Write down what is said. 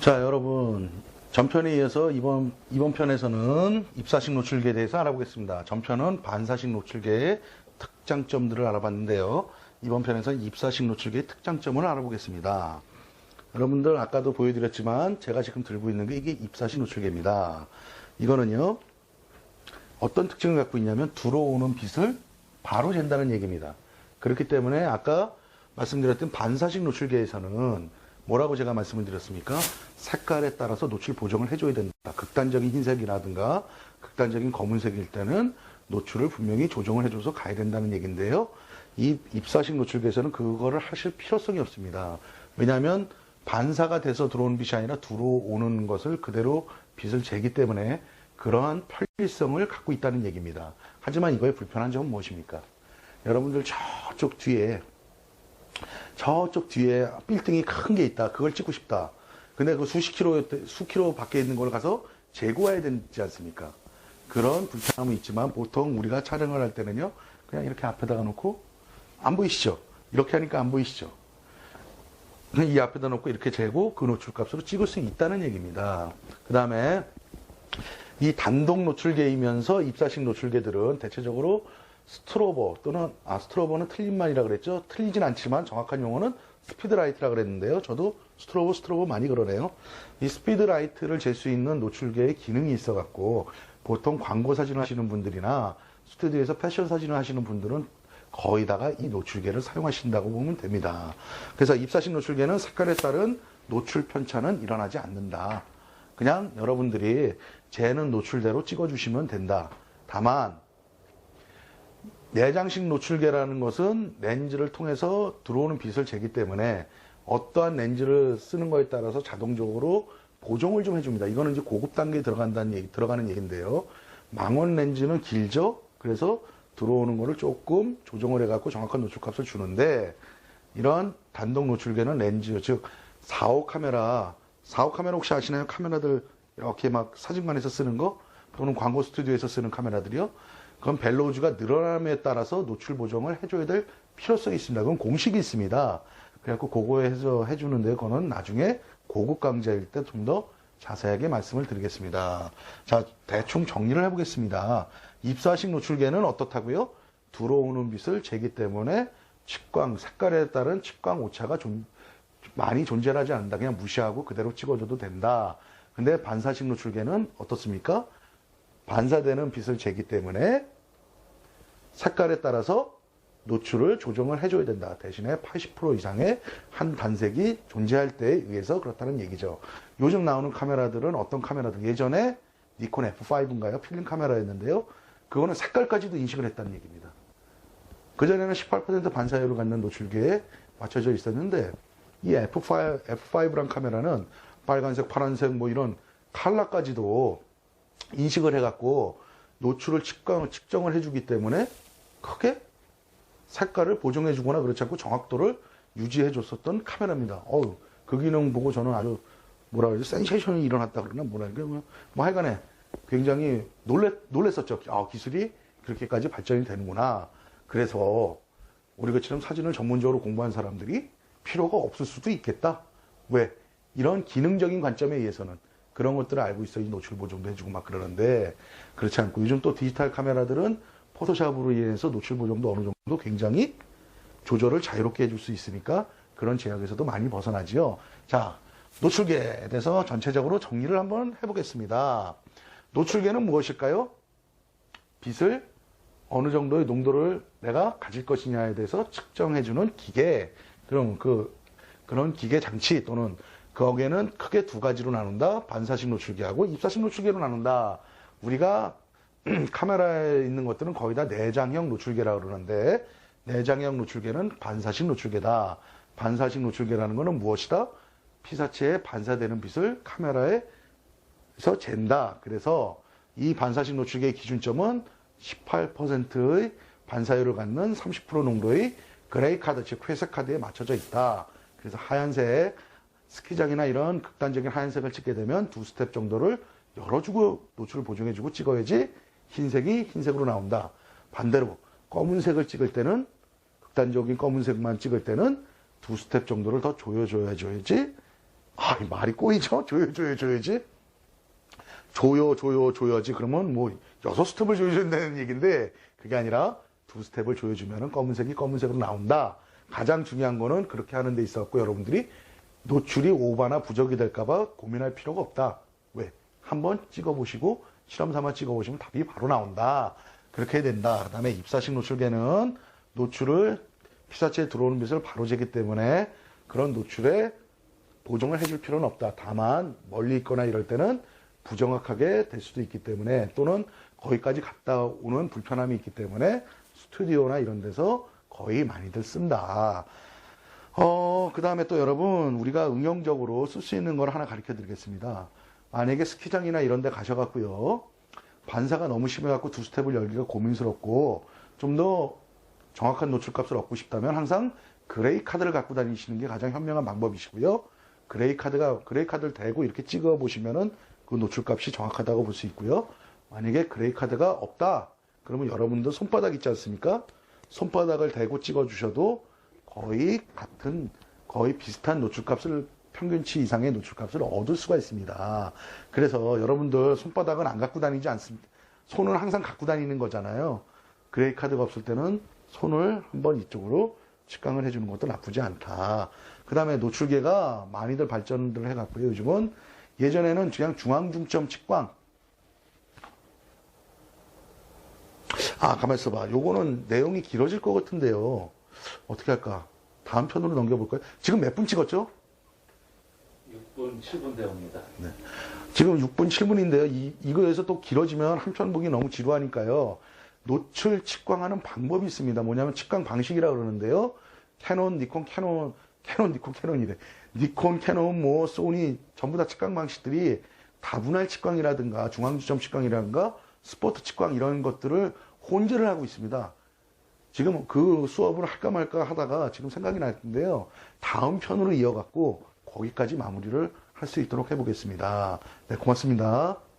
자, 여러분. 전편에 이어서 이번, 이번 편에서는 입사식 노출계에 대해서 알아보겠습니다. 전편은 반사식 노출계의 특장점들을 알아봤는데요. 이번 편에서는 입사식 노출계의 특장점을 알아보겠습니다. 여러분들 아까도 보여드렸지만 제가 지금 들고 있는 게 이게 입사식 노출계입니다. 이거는요, 어떤 특징을 갖고 있냐면 들어오는 빛을 바로 잰다는 얘기입니다. 그렇기 때문에 아까 말씀드렸던 반사식 노출계에서는 뭐라고 제가 말씀을 드렸습니까? 색깔에 따라서 노출 보정을 해줘야 된다. 극단적인 흰색이라든가 극단적인 검은색일 때는 노출을 분명히 조정을 해줘서 가야 된다는 얘기인데요. 이 입사식 노출계에서는 그거를 하실 필요성이 없습니다. 왜냐하면 반사가 돼서 들어오는 빛이 아니라 들어오는 것을 그대로 빛을 재기 때문에 그러한 편리성을 갖고 있다는 얘기입니다. 하지만 이거의 불편한 점은 무엇입니까? 여러분들 저쪽 뒤에 저쪽 뒤에 빌딩이 큰 게 있다. 그걸 찍고 싶다. 근데 그 수십 킬로, 수 킬로 밖에 있는 걸 가서 재고 와야 되지 않습니까? 그런 불편함은 있지만 보통 우리가 촬영을 할 때는요, 그냥 이렇게 앞에다가 놓고, 안 보이시죠? 이렇게 하니까 안 보이시죠? 이 앞에다 놓고 이렇게 재고 그 노출 값으로 찍을 수 있다는 얘기입니다. 그 다음에 이 단독 노출계이면서 입사식 노출계들은 대체적으로 스트로버 또는 아 스트로버는 틀린 말이라 그랬죠. 틀리진 않지만 정확한 용어는 스피드라이트라 그랬는데요. 저도 스트로버 스트로버 많이 그러네요. 이 스피드라이트를 잴 수 있는 노출계의 기능이 있어 갖고 보통 광고 사진을 하시는 분들이나 스튜디오에서 패션 사진을 하시는 분들은 거의 다가 이 노출계를 사용하신다고 보면 됩니다. 그래서 입사식 노출계는 색깔에 따른 노출 편차는 일어나지 않는다. 그냥 여러분들이 재는 노출대로 찍어주시면 된다. 다만 내장식 노출계라는 것은 렌즈를 통해서 들어오는 빛을 재기 때문에 어떠한 렌즈를 쓰는 거에 따라서 자동적으로 보정을 좀 해줍니다. 이거는 이제 고급 단계에 들어간다는 얘기, 들어가는 얘기인데요. 망원 렌즈는 길죠? 그래서 들어오는 거를 조금 조정을 해갖고 정확한 노출값을 주는데 이런 단독 노출계는 렌즈, 즉 4호 카메라, 4호 카메라 혹시 아시나요? 카메라들 이렇게 막 사진관에서 쓰는 거 또는 광고 스튜디오에서 쓰는 카메라들이요. 그건 벨로우즈가 늘어남에 따라서 노출 보정을 해줘야 될 필요성이 있습니다. 그건 공식이 있습니다. 그래갖고 그거에서 해주는데 그거는 나중에 고급 강좌일 때 좀 더 자세하게 말씀을 드리겠습니다. 자, 대충 정리를 해보겠습니다. 입사식 노출계는 어떻다고요? 들어오는 빛을 재기 때문에 측광, 색깔에 따른 측광 오차가 좀 많이 존재하지 않는다. 그냥 무시하고 그대로 찍어줘도 된다. 근데 반사식 노출계는 어떻습니까? 반사되는 빛을 재기 때문에 색깔에 따라서 노출을 조정을 해줘야 된다. 대신에 80% 이상의 한 단색이 존재할 때에 의해서 그렇다는 얘기죠. 요즘 나오는 카메라들은 어떤 카메라들? 예전에 니콘 F5인가요? 필름 카메라였는데요. 그거는 색깔까지도 인식을 했다는 얘기입니다. 그전에는 18% 반사율을 갖는 노출계에 맞춰져 있었는데 이 F5, F5란 카메라는 빨간색, 파란색 뭐 이런 컬러까지도 인식을 해갖고 노출을 측정, 측정을 해주기 때문에 크게 색깔을 보정해주거나 그렇지 않고 정확도를 유지해줬었던 카메라입니다. 어우, 그 기능 보고 저는 아주 뭐라 그러지 센세이션이 일어났다 그러나 뭐라 뭐, 뭐 하여간에 굉장히 놀랬, 놀랬었죠. 아, 기술이 그렇게까지 발전이 되는구나. 그래서 우리 것처럼 사진을 전문적으로 공부한 사람들이 필요가 없을 수도 있겠다. 왜? 이런 기능적인 관점에 의해서는 그런 것들을 알고 있어야 노출 보정도 해주고 막 그러는데 그렇지 않고 요즘 또 디지털 카메라들은 포토샵으로 인해서 노출 보정도 어느 정도 굉장히 조절을 자유롭게 해줄 수 있으니까 그런 제약에서도 많이 벗어나지요. 자, 노출계에 대해서 전체적으로 정리를 한번 해보겠습니다. 노출계는 무엇일까요? 빛을 어느 정도의 농도를 내가 가질 것이냐에 대해서 측정해주는 기계, 그런 그, 그런 기계 장치 또는 거기에는 크게 두 가지로 나눈다. 반사식 노출계하고 입사식 노출계로 나눈다. 우리가 카메라에 있는 것들은 거의 다 내장형 노출계라고 그러는데 내장형 노출계는 반사식 노출계다. 반사식 노출계라는 것은 무엇이다? 피사체에 반사되는 빛을 카메라에서 잰다. 그래서 이 반사식 노출계의 기준점은 18%의 반사율을 갖는 30% 농도의 그레이 카드, 즉 회색 카드에 맞춰져 있다. 그래서 하얀색 스키장이나 이런 극단적인 하얀색을 찍게 되면 두 스텝 정도를 열어주고 노출을 보정해주고 찍어야지 흰색이 흰색으로 나온다. 반대로 검은색을 찍을 때는 극단적인 검은색만 찍을 때는 두 스텝 정도를 더 조여줘야지 아, 이 말이 꼬이죠? 조여, 조여, 조여지? 조여, 조여, 조여지. 그러면 뭐, 여섯 스텝을 조여준다는 얘기인데, 그게 아니라 두 스텝을 조여주면 검은색이 검은색으로 나온다. 가장 중요한 거는 그렇게 하는 데 있었고, 여러분들이 노출이 오바나 부적이 될까봐 고민할 필요가 없다. 왜? 한번 찍어보시고, 실험 삼아 찍어보시면 답이 바로 나온다. 그렇게 해야 된다. 그 다음에 입사식 노출계는 노출을 피사체에 들어오는 빛을 바로 재기 때문에 그런 노출에 보정을 해줄 필요는 없다. 다만 멀리 있거나 이럴 때는 부정확하게 될 수도 있기 때문에 또는 거기까지 갔다 오는 불편함이 있기 때문에 스튜디오나 이런 데서 거의 많이들 쓴다. 어, 그 다음에 또 여러분, 우리가 응용적으로 쓸 수 있는 걸 하나 가르쳐 드리겠습니다. 만약에 스키장이나 이런 데 가셔갖고요. 반사가 너무 심해갖고 두 스텝을 열기가 고민스럽고 좀 더 정확한 노출 값을 얻고 싶다면 항상 그레이 카드를 갖고 다니시는 게 가장 현명한 방법이시고요. 그레이 카드가, 그레이 카드를 대고 이렇게 찍어 보시면은 그 노출 값이 정확하다고 볼 수 있고요. 만약에 그레이 카드가 없다. 그러면 여러분도 손바닥 있지 않습니까? 손바닥을 대고 찍어 주셔도 거의 같은, 거의 비슷한 노출값을 평균치 이상의 노출값을 얻을 수가 있습니다. 그래서 여러분들 손바닥은 안 갖고 다니지 않습니다. 손은 항상 갖고 다니는 거잖아요. 그레이 카드가 없을 때는 손을 한번 이쪽으로 측강을 해주는 것도 나쁘지 않다. 그 다음에 노출계가 많이들 발전을 해갔고요. 요즘은 예전에는 그냥 중앙중점 측광. 아, 가만 있어 봐. 요거는 내용이 길어질 것 같은데요. 어떻게 할까? 다음 편으로 넘겨볼까요? 지금 몇 분 찍었죠? 6분, 7분 되옵니다. 지금 6분 7분인데요. 이, 이거에서 또 길어지면 한 편 보기 너무 지루하니까요. 노출 측광하는 방법이 있습니다. 뭐냐면 측광 방식이라 그러는데요. 캐논, 니콘, 캐논, 캐논, 니콘, 캐논이래. 니콘, 캐논, 뭐, 소니, 전부 다 측광 방식들이 다분할 측광이라든가 중앙주점 측광이라든가 스포트 측광 이런 것들을 혼재를 하고 있습니다. 지금 그 수업을 할까 말까 하다가 지금 생각이 났는데요. 다음 편으로 이어갖고 거기까지 마무리를 할 수 있도록 해보겠습니다. 네, 고맙습니다.